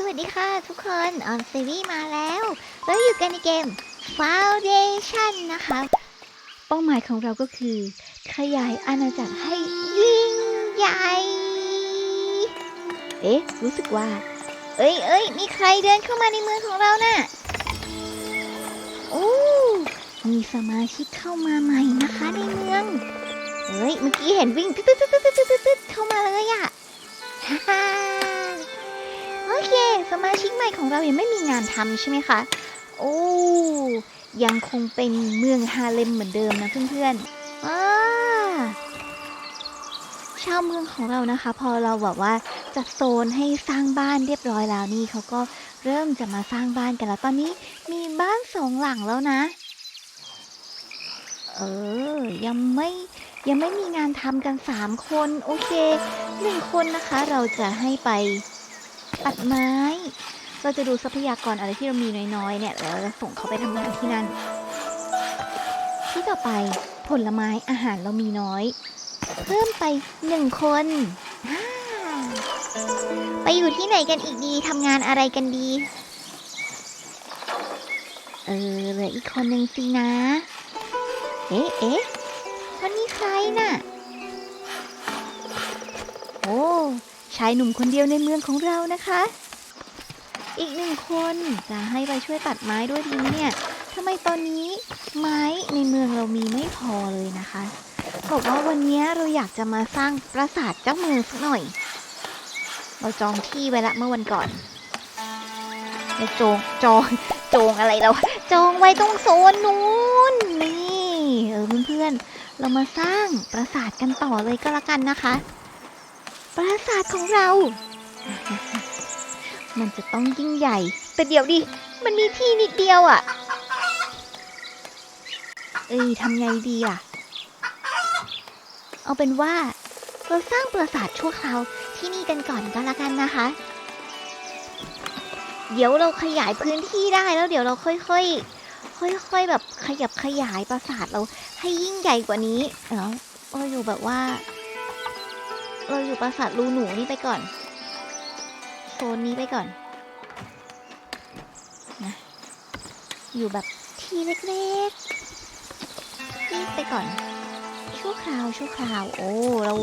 สวัสดีค่ะทุกคนออนซีรีส์มาแล้วเราอยู่กันในเกม Foundation นะคะ เป้าหมายของเราก็คือ ขยายอาณาจักรให้ยิ่งใหญ่ เอ๊ะ รู้สึกว่า เอ้ยเอ้ยมีใครเดินเข้ามาในเมืองของเราน่ะโอ้มีสมาชิกเข้ามาใหม่นะคะในเมือง เฮ้ย เมื่อกี้เห็นวิ่งตึ๊ดตึ๊ดตึ๊ดตึ๊ดตึ๊ดเข้ามาเลยอะฮ่าฮ่า เค สมาชิกใหม่ของเรายังไม่มีงานทำใช่ไหมคะ โอ้ยังคงเป็นเมืองฮาเลมเหมือนเดิมนะเพื่อนๆอาชาวเมืองของเรานะคะ พอเราแบบว่าจัดโซนให้สร้างบ้านเรียบร้อยแล้วนี่เขาก็เริ่มจะมาสร้างบ้านกันแล้วตอนนี้มีบ้านสองหลังแล้วนะ เออ ยังไม่ยังไม่มีงานทำกันสามคน โอเคหนึ่งคนนะคะ เราจะให้ไป ตัดไม้ เราจะดูทรัพยากรอะไรที่เรามีน้อยๆ เนี่ยแล้วเราจะส่งเขาไปทำงานที่นั่น ที่ต่อไปผลไม้อาหารเรามีน้อย เพิ่มไปหนึ่งคน ไปอยู่ที่ไหนกันอีกดีทำงานอะไรกันดี เออเหลืออีกคนหนึ่งสินะ เอ๊ะเอ๊ะคนนี้ใครน่ะ โอ้ ชายหนุ่มคนเดียวในเมืองของเรานะคะ อีกหนึ่งคนจะให้ไปช่วยตัดไม้ด้วยดีเนี่ยทำไมตอนนี้ไม้ในเมืองเรามีไม่พอเลยนะคะบอกว่าวันนี้เราอยากจะมาสร้างปราสาทเจ้าเมืองสักหน่อย เราจองที่ไว้ละเมื่อวันก่อนเราจองจองจองอะไรเราจองไว้ตรงโซนนู้นนี่เออเพื่อนๆเรามาสร้างปราสาทกันต่อเลยก็แล้วกันนะคะ ปราสาทของเรา มันจะต้องยิ่งใหญ่ แต่เดี๋ยวดิ มันมีที่นิดเดียวอะ่ะ เอ้ยทำไงดีอะ่ะ เอาเป็นว่า เราสร้างปราสาทชั่วคราวที่นี่กันก่อนก็แล้วกันนะคะ เดี๋ยวเราขยายพื้นที่ได้แล้วเดี๋ยวเราค่อยๆ ค่อยๆแบบขยับขยายปราสาทเราให้ยิ่งใหญ่กว่านี้ เออเราอยู่แบบว่า เราอยู่ปราสาทรูหนูนี่ไปก่อนโซนนี้ไปก่อนนะอยู่แบบที่เล็กๆที่ไปก่อน ชั่วคราวชั่วคราว โอ้ เรา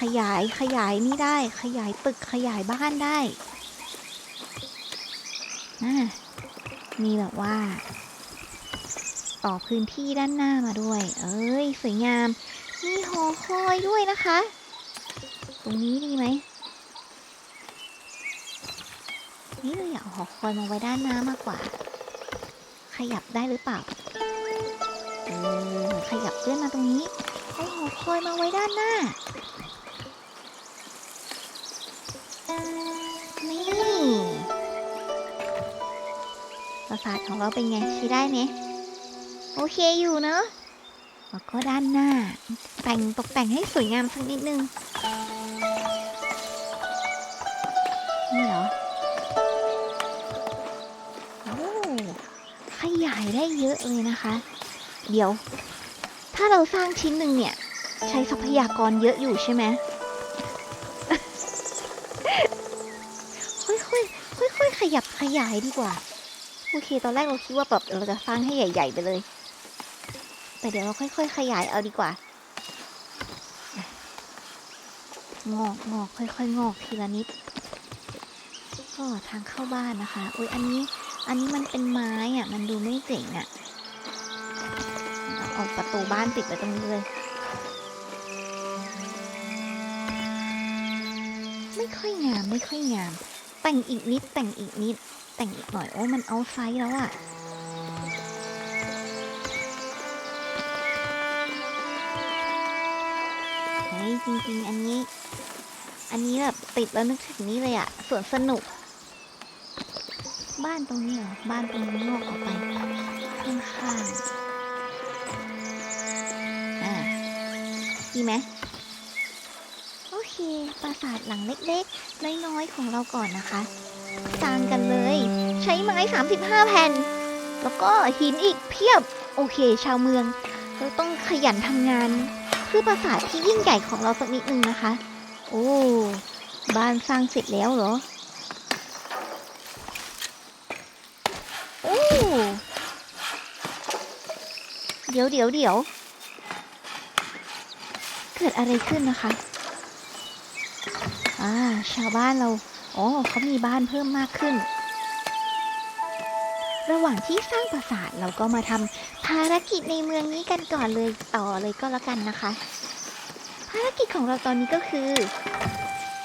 ขยายขยายนี่ได้ ขยายตึกขยายบ้านได้นะมีแบบว่า ต่อพื้นที่ด้านหน้ามาด้วย เอ้ย สวยงาม มีหอคอยด้วยนะคะ ตรงนี้ดีไหม นี่เราอยากเอาหอคอยมาไว้ด้านหน้ามากกว่า ขยับได้หรือเปล่า เออ ขยับเลื่อนมาตรงนี้เอาหอคอยมาไว้ด้านหน้า นี่ปราสาทของเราเป็นไงใช้ได้ไหมโอเคอยู่เนอะแล้วก็ด้านหน้า แต่งตกแต่งให้สวยงามสักนิดนึง ยายได้เยอะเลยนะคะ เดี๋ยว ถ้าเราสร้างชิ้นหนึ่งเนี่ย ใช้ทรัพยากรเยอะอยู่ใช่ไหมค่อยๆค่อยๆขยับขยายดีกว่า โอเค ตอนแรกเราคิดว่าแบบเราจะสร้างให้ใหญ่ ๆ ไปเลย แต่เดี๋ยวเราค่อย ๆ ขยายเอาดีกว่า งอกงอกค่อยๆงอกทีละนิด ก็ทางเข้าบ้านนะคะ อุ้ยอันนี้ อันนี้มันเป็นไม้อะมันดูไม่เจ๋งอะเอาเอาประตูบ้านติดไว้ตรงนี้เลย ไม่ค่อยงามไม่ค่อยงาม แต่งอีกนิดแต่งอีกนิด แต่งอีกหน่อยโอ้มันเอาไซส์แล้วอะเฮ้ยจริงๆ อันนี้ อันนี้แบบติดแล้วนึกถึงนี่เลยอะสวนสนุก บ้านตรงนี้เหรอ บ้านตรงนี้งอกออกไปข้างๆอ่าดีไหมโอเค ปราสาทหลังเล็กๆ น้อยๆ ของเราก่อนนะคะสร้างกันเลย ใช้ไม้ 35 แผ่น แล้วก็หินอีกเพียบ โอเค ชาวเมือง เราต้องขยันทำงาน เพื่อปราสาทที่ยิ่งใหญ่ของเราสักนิดนึงนะคะ โอ้ บ้านสร้างเสร็จแล้วเหรอ เดี๋ยวเดี๋ยวเดี๋ยว เกิดอะไรขึ้นนะคะ อ่า ชาวบ้านเรา อ๋อเขามีบ้านเพิ่มมากขึ้น ระหว่างที่สร้างปราสาทเราก็มาทำภารกิจในเมืองนี้กันก่อนเลยต่อเลยก็แล้วกันนะคะ ภารกิจของเราตอนนี้ก็คือ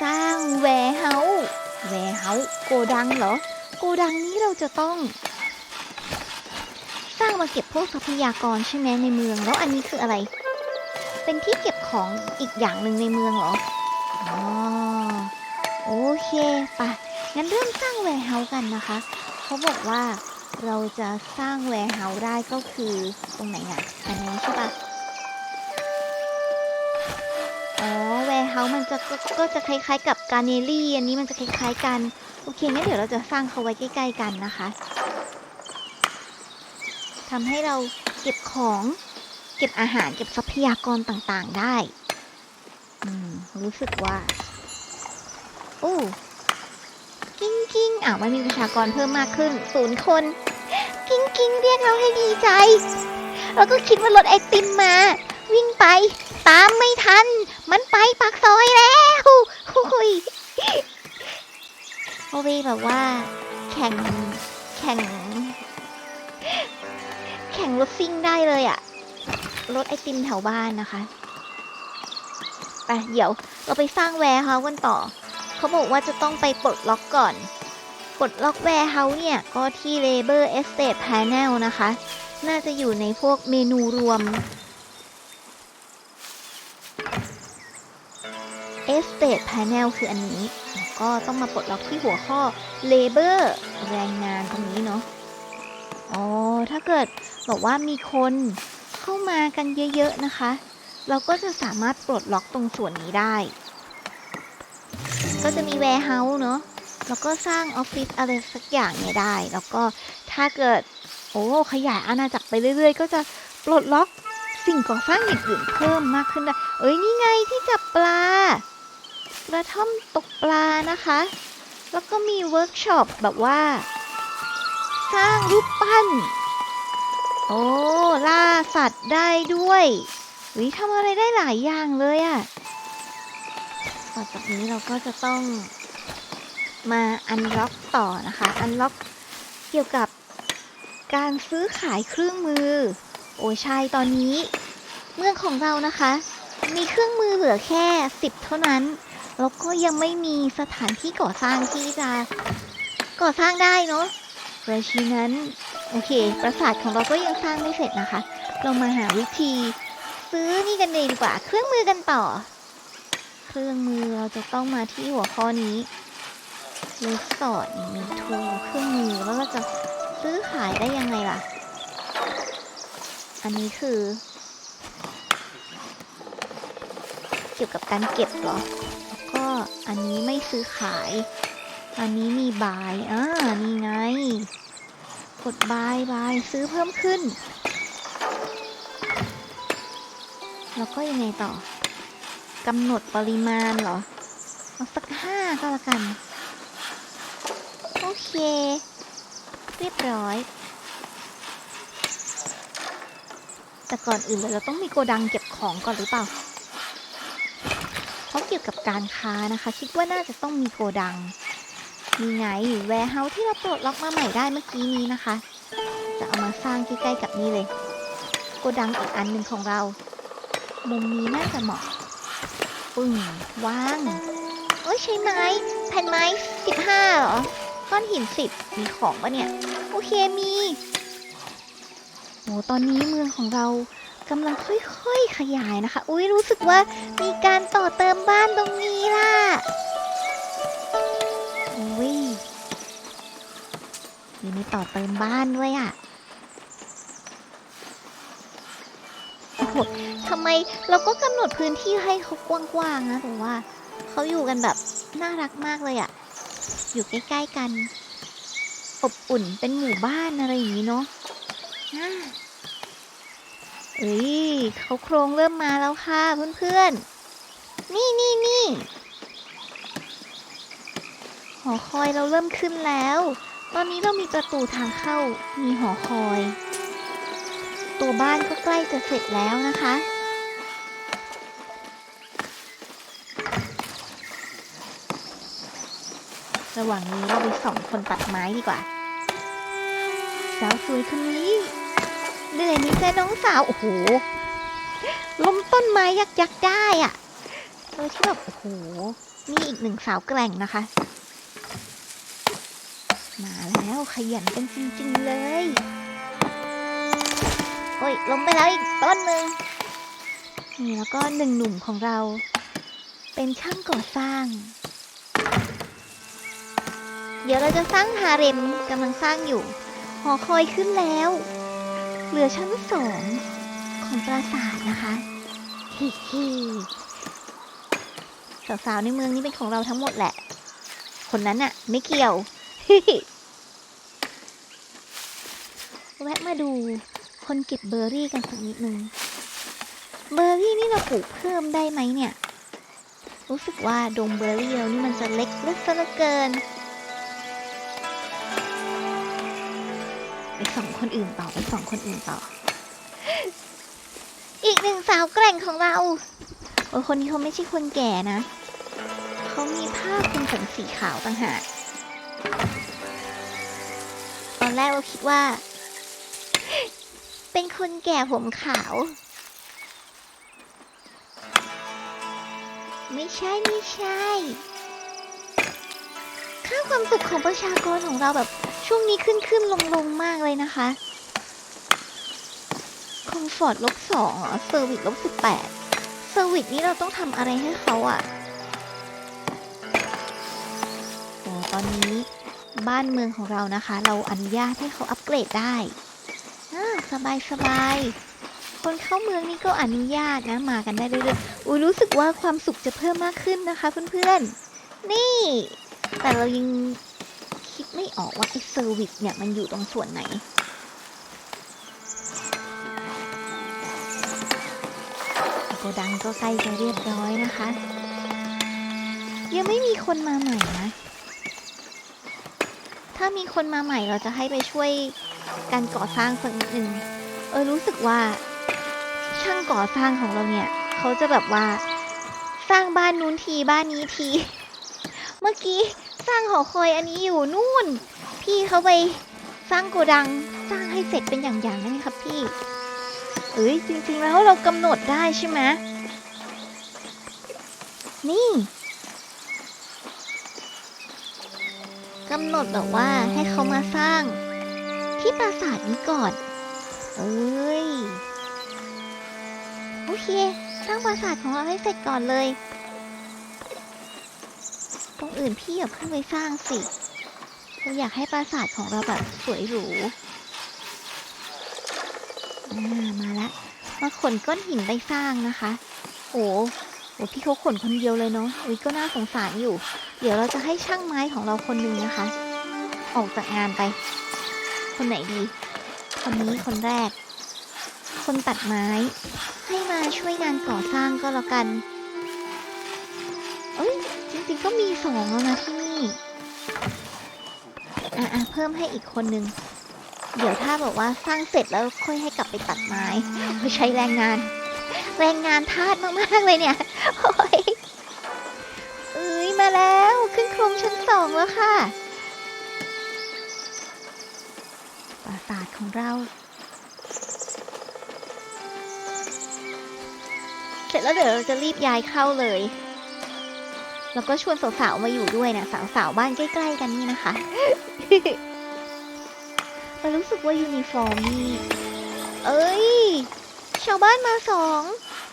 สร้างแวร์เฮาส์แวร์เฮาส์โกดังเหรอ โกดังนี้เราจะต้องสร้าง มาเก็บพวกทรัพยากรใช่ไหมในเมือง แล้วอันนี้คืออะไร เป็นที่เก็บของอีกอย่างหนึ่งในเมืองเหรอ อ๋อ โอเคปะงั้นเริ่มสร้างแวร์เฮาส์กันนะคะ เขาบอกว่าเราจะสร้างแวร์เฮาส์ได้ก็คือตรงไหนอะอันนี้ใช่ปะอ๋อแวร์เฮาส์มันจะก็ก็จะคล้ายๆกับการเนลี่ อันนี้มันจะคล้ายๆกัน โอเคงั้นเดี๋ยวเราจะสร้างเขาไว้ใกล้ ๆ กันนะคะ ทำให้เราเก็บของ เก็บอาหารเก็บทรัพยากรต่างๆได้ อืม รู้สึกว่า โอ้กิ้งกิ้งอะมันมีประชากรเพิ่มมากขึ้นศูนย์คน กิ้งกิ้งเรียกเราให้ดีใจแล้วก็คิดว่ารถไอติมมา วิ่งไป ตามไม่ทัน มันไปปากซอยแล้วหุยโอเวแบบว่า แข่งแข่ง ข่งรถซิ่งได้เลยอะรถไอติมแถวบ้านนะคะไปเดี๋ยวเราไปสร้างแวร์เฮาส์กันต่อ เขาบอกว่าจะต้องไปปลดล็อกก่อนปลดล็อกแวร์เฮาส์เนี่ย ก็ที่ Labor Estate Panel นะคะ น่าจะอยู่ในพวกเมนูรวม Estate Panel คืออันนี้ ก็ต้องมาปลดล็อกที่หัวข้อ Labor แรงงานตรงนี้เนาะ ถ้าเกิดบอกว่ามีคนเข้ามากันเยอะๆนะคะ เราก็จะสามารถปลดล็อกตรงส่วนนี้ได้ ก็จะมี warehouse เนอะแล้วก็สร้างออฟฟิศอะไรสักอย่างเนี่ยได้ แล้วก็ถ้าเกิดโอ้ขยายอาณาจักรไปเรื่อย ๆ ก็จะปลดล็อกสิ่งก่อสร้างอย่างอื่นเพิ่มมากขึ้นได้เอ้ยนี่ไงที่จับปลากระท่อมตกปลานะคะ แล้วก็มีเวิร์กช็อปแบบว่า สร้างรูปปั้น โอ้ ล่าสัตว์ได้ด้วยวิทำอะไรได้หลายอย่างเลยอะ่ะต่อจากนี้เราก็จะต้องมาอันล็อกต่อนะคะ อันล็อกเกี่ยวกับการซื้อขายเครื่องมือ โอ้ใช่ตอนนี้ เมืองของเรานะคะ มีเครื่องมือเหลือแค่ 10 เท่านั้น แล้วก็ยังไม่มีสถานที่ก่อสร้างที่จะก่อสร้างได้เนาะเพราะฉะนั้น โอเค ปราสาทของเราก็ยังสร้างไม่เสร็จนะคะ เรามาหาวิธี ซื้อนี่กันเลยดีกว่า เครื่องมือกันต่อ เครื่องมือเราจะต้องมาที่หัวข้อนี้เลสสอดมีทูเครื่องมือแล้วเราจะซื้อขายได้ยังไงล่ะ อันนี้คือ เกี่ยวกับการเก็บเหรอ แล้วก็อันนี้ไม่ซื้อขาย อันนี้มีบายอ่านี่ไง กดบายบายซื้อเพิ่มขึ้น แล้วก็ยังไงต่อกำหนดปริมาณเหรอเอาสักห้าก็แล้วกัน โอเค เรียบร้อย แต่ก่อนอื่นเลยเราต้องมีโกดังเก็บของก่อนหรือเปล่าเพราะเกี่ยวกับการค้านะคะ คิดว่าน่าจะต้องมีโกดัง มีไงแวร์เฮาที่เราปลดล็อกมาใหม่ได้เมื่อกี้นี้นะคะ จะเอามาสร้างใกล้ๆกับนี่เลย โกดังอีกอันหนึ่งของเรา มุมนี้น่าจะเหมาะ ปึ้งวาง เอ้ยใช้ไม้แผ่นไม้สิบห้าเหรอ ก้อนหินสิบมีของปะเนี่ย โอเคมีโอ้ตอนนี้เมืองของเรากำลังค่อยๆขยายนะคะ อุ้ยรู้สึกว่ามีการต่อเติมบ้านตรงนี้ล่ะ มีมีต่อเติมบ้านด้วยอะโอ้โหทำไมเราก็กำหนดพื้นที่ให้เขากว้างๆนะแต่ว่าเขาอยู่กันแบบน่ารักมากเลยอะ อยู่ใกล้ๆกัน อบอุ่นเป็นหมู่บ้านอะไรอย่างนี้เนาะเอ้ยเขาโครงเริ่มมาแล้วค่ะเพื่อนๆ นี่นี่นี่หอคอยเราเริ่มขึ้นแล้ว ตอนนี้เรามีประตูทางเข้า มีหอคอย ตัวบ้านก็ใกล้จะเสร็จแล้วนะคะ ระหว่างนี้เราไปส่องคนตัดไม้ดีกว่า สาวสวยคนนี้เหนื่อยไหมจ๊ะน้องสาว โอ้โห ล้มต้นไม้ยักยักได้อะโดยที่แบบ โอ้โห นี่อีกหนึ่งสาวแกร่งนะคะ ขยันกันจริงๆเลย โอ้ยล้มไปแล้วอีกต้นหนึ่งนี่แล้วก็หนึ่งหนุ่มของเรา เป็นช่างก่อสร้าง เดี๋ยวเราจะสร้างฮาเร็มกำลังสร้างอยู่ หอคอยขึ้นแล้ว เหลือชั้นสองของปราสาทนะคะฮิฮิสาวๆในเมืองนี้เป็นของเราทั้งหมดแหละ คนนั้นอะไม่เกี่ยวฮิฮิ แวะมาดูคนเก็บเบอร์รี่กันสักนิดนึง เบอร์รี่นี่เราปลูกเพิ่มได้ไหมเนี่ย รู้สึกว่าดงเบอร์รี่เรานี่มันจะเล็กเล็กซะเหลือเกินไปส่องคนอื่นต่อไปส่องคนอื่นต่ออีกหนึ่งสาวแกร่งของเราโอ้คนนี้เขาไม่ใช่คนแก่นะ เขามีผ้าคลุมผมสีขาวต่างหาก ตอนแรกเราคิดว่า เป็นคนแก่ผมขาว ไม่ใช่ไม่ใช่ ค่าความสุขของประชากรของเราแบบ ช่วงนี้ขึ้นขึ้นลงลงมากเลยนะคะ คอมฟอร์ตลบสองเหรอเซอร์วิสลบสิบแปดเซอร์วิสนี้เราต้องทำอะไรให้เขาอะ่ะโอ้ตอนนี้บ้านเมืองของเรานะคะ เราอนุญาตให้เขาอัปเกรดได้ สบายสบายคนเข้าเมืองนี่ก็อนุญาตนะมากันได้เรื่อยๆอุ้ยรู้สึกว่าความสุขจะเพิ่มมากขึ้นนะคะเพื่อนๆ นี่ แต่เรายังคิดไม่ออกว่าไอ้เซอร์วิสเนี่ยมันอยู่ตรงส่วนไหนโกดังก็ใกล้จะเรียบร้อยนะคะ ยังไม่มีคนมาใหม่นะ ถ้ามีคนมาใหม่เราจะให้ไปช่วย การก่อสร้างสักนิดนึงเออรู้สึกว่าช่างก่อสร้างของเราเนี่ย เขาจะแบบว่า สร้างบ้านนู้นทีบ้านนี้ที เมื่อกี้สร้างหอคอยอันนี้อยู่นู่น พี่เขาไปสร้างโกดังสร้างให้เสร็จเป็นอย่างๆได้ไหมครับพี่ เอ้ยจริงๆแล้วเรากำหนดได้ใช่ไหมนี่กำหนดแบบว่าให้เขามาสร้าง ที่ปราสาทนี้ก่อน เอ้ย โอเค สร้างปราสาทของเราให้เสร็จก่อนเลย ตรงอื่นพี่อย่าเพิ่งไปสร้างสิ เราอยากให้ปราสาทของเราแบบสวยหรูอ่ามาละ มาขนก้อนหินไปสร้างนะคะ โอ้โหพี่เขาขนคนเดียวเลยเนาะอุ้ยก็น่าสงสารอยู่ เดี๋ยวเราจะให้ช่างไม้ของเราคนหนึ่งนะคะ ออกจากงานไป คนไหนดี คนนี้คนแรก คนตัดไม้ ให้มาช่วยงานก่อสร้างก็แล้วกัน เอ้ย จริงๆก็มีสองแล้วนะที่นี่ อะอะเพิ่มให้อีกคนนึง เดี๋ยวถ้าบอกว่าสร้างเสร็จแล้วค่อยให้กลับไปตัดไม้ไปใช้แรงงาน แรงงานทาสมากๆเลยเนี่ยโอ้ยเอ้ยมาแล้ว ขึ้นโครงชั้นสองแล้วค่ะ ปราของเรา เสร็จแล้วเดี๋ยวเราจะรีบย้ายเข้าเลย แล้วก็ชวนสาวๆมาอยู่ด้วยนะสาวๆบ้านใกล้ ๆ กันนี่นะคะแต่รู้สึกว่ายูนิฟอร์มนี่เอ้ย ชาวบ้านมาสอง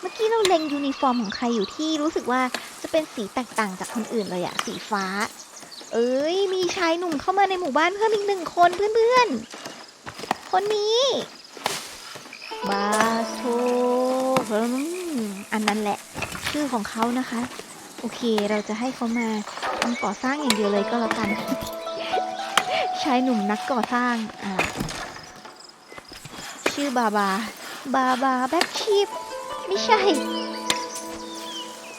เมื่อกี้เราเล็งยูนิฟอร์มของใครอยู่ที่รู้สึกว่าจะเป็นสีแตกต่างจากคนอื่นเลยอะสีฟ้า เอ้ย มีชายหนุ่มเข้ามาในหมู่บ้านเพิ่มอีกหนึ่งคนเพื่อนๆ คนนี้บาโทเฮมอันนั้นแหละ ชื่อของเขานะคะ โอเคเราจะให้เขามาทำก่อสร้างอย่างเดียวเลยก็แล้วกันชายหนุ่มนักก่อสร้างอ่าชื่อบาบา บาบาแบ็กชีพไม่ใช่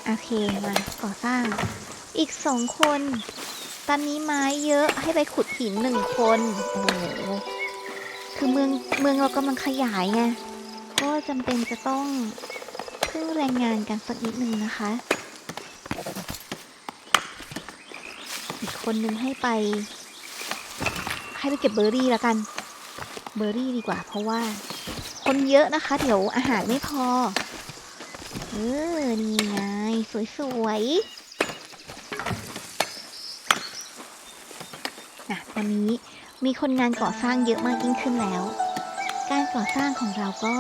โอเคมาก่อสร้าง อีกสองคน ตอนนี้ไม้เยอะให้ไปขุดหินหนึ่งคน โอ้โห คือเมืองเมืองเรากำลังขยายไงก็จำเป็นจะต้องพึ่งแรงงานกันสักนิดนึงนะคะ อีกคนนึงให้ไป ให้ไปเก็บเบอร์รี่แล้วกัน เบอร์รี่ดีกว่า เพราะว่า คนเยอะนะคะ เดี๋ยวอาหารไม่พอ เออ นี่ไง สวยๆนะตอนนี้ มีคนงานก่อสร้างเยอะมากยิ่งขึ้นแล้ว การก่อสร้างของเราก็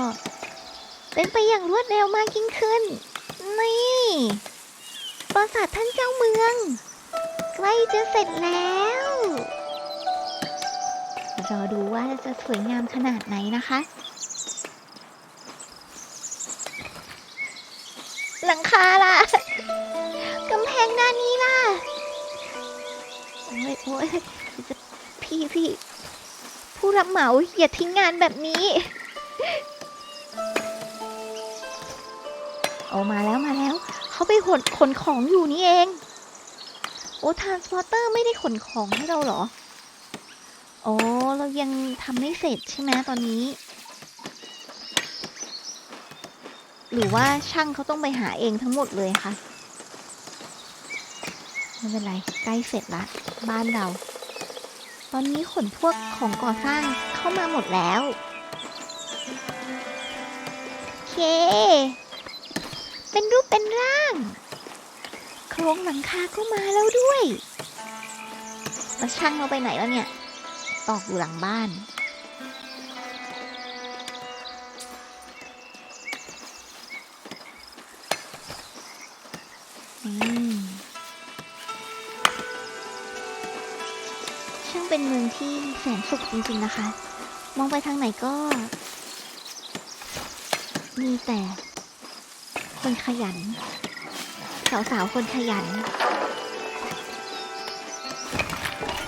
เป็นไปอย่างรวดเร็วมากยิ่งขึ้น นี่ปราสาทท่านเจ้าเมือง ใกล้จะเสร็จแล้ว รอดูว่าจะสวยงามขนาดไหนนะคะ หลังคาล่ะกำแพงด้านนี้ล่ะ โอ้ยโอ้ย จะพี่พี่ผู้รับเหมาอย่าทิ้งงานแบบนี้โอ้มาแล้วมาแล้ว เขาไปขนขนของอยู่นี่เอง โอ้ทานสปอร์เตอร์ไม่ได้ขนของให้เราเหรอ โอ้เรายังทำไม่เสร็จใช่ไหมตอนนี้ หรือว่าช่างเขาต้องไปหาเองทั้งหมดเลยคะไม่เป็นไร ใกล้เสร็จละ บ้านเรา ตอนนี้ขนพวกของก่อสร้างเข้ามาหมดแล้ว เค เป็นรูปเป็นร่าง โครงหลังคาก็มาแล้วด้วยแล้วช่างเราไปไหนแล้วเนี่ย ตอกอยู่หลังบ้าน อืม เป็นเมืองที่แสนสุขจริงๆนะคะ มองไปทางไหนก็ มีแต่ คนขยัน สาวๆ คนขยัน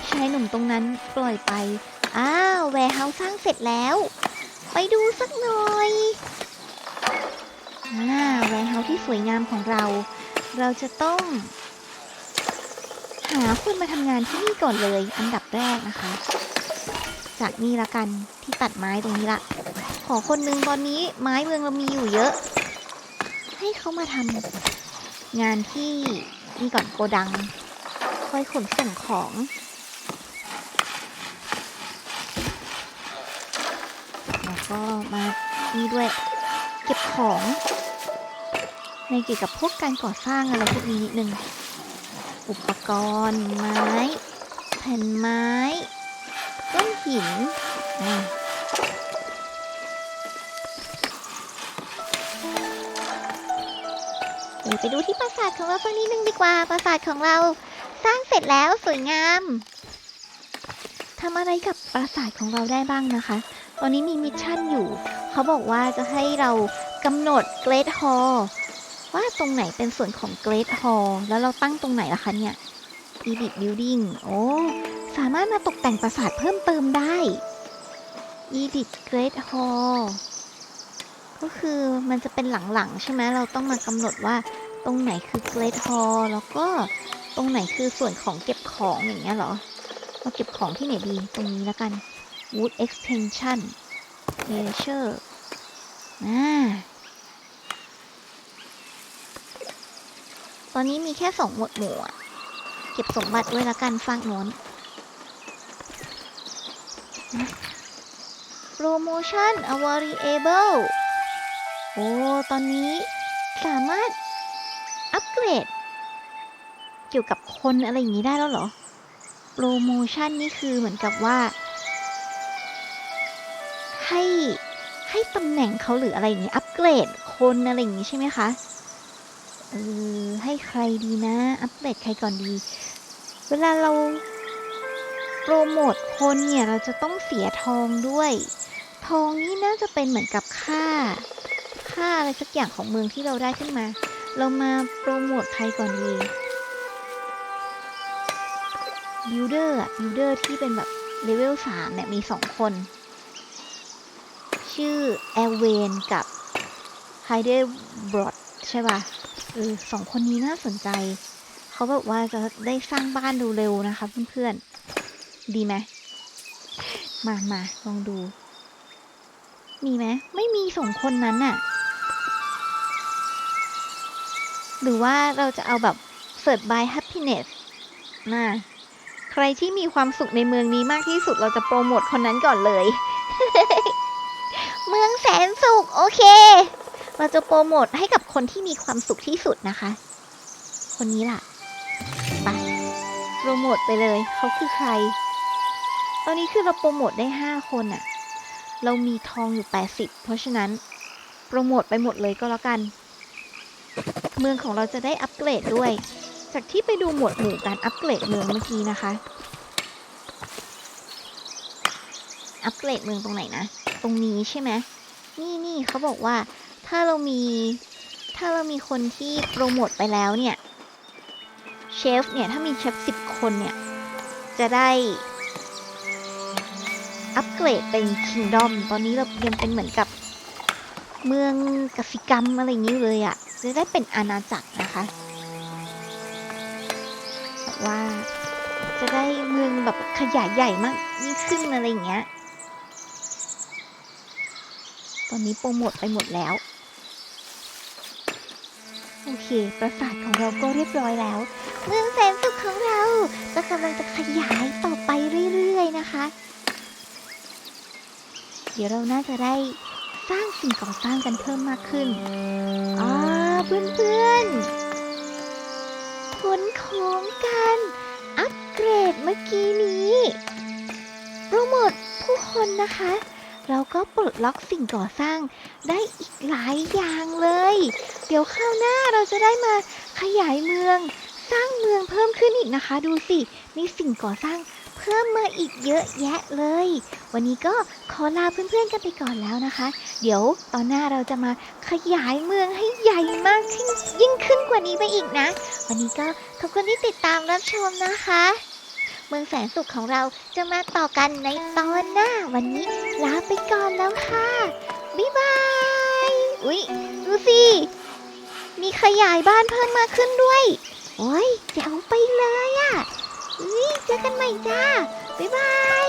ชายหนุ่มตรงนั้นปล่อยไป อ้าว แวร์เฮาสร้างเสร็จแล้ว ไปดูสักหน่อยอ่าแวร์เฮาที่สวยงามของเรา เราจะต้องาคนมาทำงานที่นี่ก่อนเลย อันดับแรกนะคะ จากนี่ละกันที่ตัดไม้ตรงนี้ละ ขอคนหนึงตอนนี้ไม้เมืองเรามีอยู่เยอะ ให้เขามาทำงานที่นี่ก่อนโกดัง ค่อยขนส่งของแล้วก็มานี่ด้วยเก็บของ ในเกี่ยวกับพวกการก่อสร้างอะไรพวกนี้นิดนึง อุปกรณ์ไม้ แผ่นไม้ ก้อนหินเดี๋ยวไปดูที่ปราสาทของเราสักนิดนึงดีกว่า ปราสาทของเราสร้างเสร็จแล้วสวยงามทำอะไรกับปราสาทของเราได้บ้างนะคะ ตอนนี้มีมิชชั่นอยู่ เขาบอกว่าจะให้เรากำหนดเกรดฮอล ว่าตรงไหนเป็นส่วนของเกรดฮอล์แล้วเราตั้งตรงไหนล่ะคะเนี่ย Edit Building โอ้สามารถมาตกแต่งปราสาทเพิ่มเติมได้ Edit Great Hall ก็คือมันจะเป็นหลังๆ ใช่ไหมเราต้องมากำหนดว่าตรงไหนคือ Great Hall แล้วก็ตรงไหนคือส่วนของเก็บของอย่างเงี้ยเหรอ เราเก็บของที่ไหนดีตรงนี้แล้วกัน Wood Extension Nature อ่า ตอนนี้มีแค่สองหมวดหมู่อะเก็บสมบัติไว้ละกันฝั่งโน้น Promotion a variable โอ้ ตอนนี้สามารถอัปเกรด เกี่ยวกับคนอะไรอย่างนี้ได้แล้วเหรอ โปรโมชั่นนี่คือเหมือนกับว่า ให้ให้ตำแหน่งเขาหรืออะไรอย่างนี้ อัปเกรดคนอะไรอย่างนี้ใช่ไหมคะ เออให้ใครดีนะ อัปเกรดใครก่อนดี เวลาเราโปรโมทคนเนี่ยเราจะต้องเสียทองด้วย ทองนี่น่าจะเป็นเหมือนกับค่า ค่าอะไรสักอย่างของเมืองที่เราได้ขึ้นมา เรามาโปรโมทใครก่อนดีบิลเดอร์อะบิลเดอร์ที่เป็นแบบเลเวลสามเนี่ยมีสองคน ชื่อแอลเวนกับไฮเดร์บรอดใช่ป่ะ เออสองคนนี้น่าสนใจ เขาแบบว่าจะได้สร้างบ้านดูเร็วนะคะเพื่อนๆ ดีไหมมามาลองดู มีไหมไม่มีสองคนนั้นน่ะ หรือว่าเราจะเอาแบบเ search by happiness นะใครที่มีความสุขในเมืองนี้มากที่สุดเราจะโปรโมทคนนั้นก่อนเลย เมืองแสนสุข โอเค เราจะโปรโมทให้กับคนที่มีความสุขที่สุดนะคะ คนนี้ล่ะ ไป โปรโมทไปเลย เขาคือใคร ตอนนี้คือเราโปรโมทได้ 5 คนอะเรามีทองอยู่ 80 เพราะฉะนั้น โปรโมทไปหมดเลยก็แล้วกัน เมืองของเราจะได้อัปเกรดด้วย จากที่ไปดูหมวดหมู่การอัปเกรดเมืองเมื่อกี้นะคะ อัปเกรดเมืองตรงไหนนะ ตรงนี้ใช่ไหมนี่นี่เขาบอกว่า ถ้าเรามี ถ้าเรามีคนที่โปรโมทไปแล้วเนี่ย เชฟเนี่ย ถ้ามีเชฟสิบคนเนี่ย จะได้ อัปเกรดเป็นคิงดอม ตอนนี้เรายังเป็นเหมือนกับเมืองกสิกรรมอะไรอย่างนี้เลยอะ่ะ จะได้เป็นอาณาจักรนะคะแบบว่าจะได้เมืองแบบขยายใหญ่มากยิ่งขึ้นอะไรอย่างเงี้ย ตอนนี้โปรโมทไปหมดแล้ว เค ประสาทของเราก็เรียบร้อยแล้ว เมืองแสนสุขของเราก็กำลังจะขยายต่อไปเรื่อยๆนะคะ เดี๋ยวเราน่าจะได้สร้างสิ่งก่อสร้างกันเพิ่มมากขึ้นอ่าเพื่อนๆผลของการอัปเกรดเมื่อกี้นี้โปรโมทผู้คนนะคะเราก็ปลดล็อกสิ่งก่อสร้างได้อีกหลายอย่างเลยเดี๋ยวข้าวหน้าเราจะได้มาขยายเมือง สร้างเมืองเพิ่มขึ้นอีกนะคะ ดูสิ มีสิ่งก่อสร้างเพิ่มมาอีกเยอะแยะเลย วันนี้ก็ขอลาเพื่อนๆกันไปก่อนแล้วนะคะ เดี๋ยวตอนหน้าเราจะมาขยายเมืองให้ใหญ่มากขึ้นยิ่งขึ้นกว่านี้ไปอีกนะ วันนี้ก็ขอบคุณที่ติดตามรับชมนะคะ เมืองแสนสุขของเราจะมาต่อกันในตอนหน้า วันนี้ลาไปก่อนแล้วค่ะ บ๊ายบาย อุ๊ย ดูสิ มีขยายบ้านเพิ่มมากขึ้นด้วย โอ้ยแจ๋วไปเลยอะ่ะอุ๊ยเจอกันใหม่จ้า บ๊ายบาย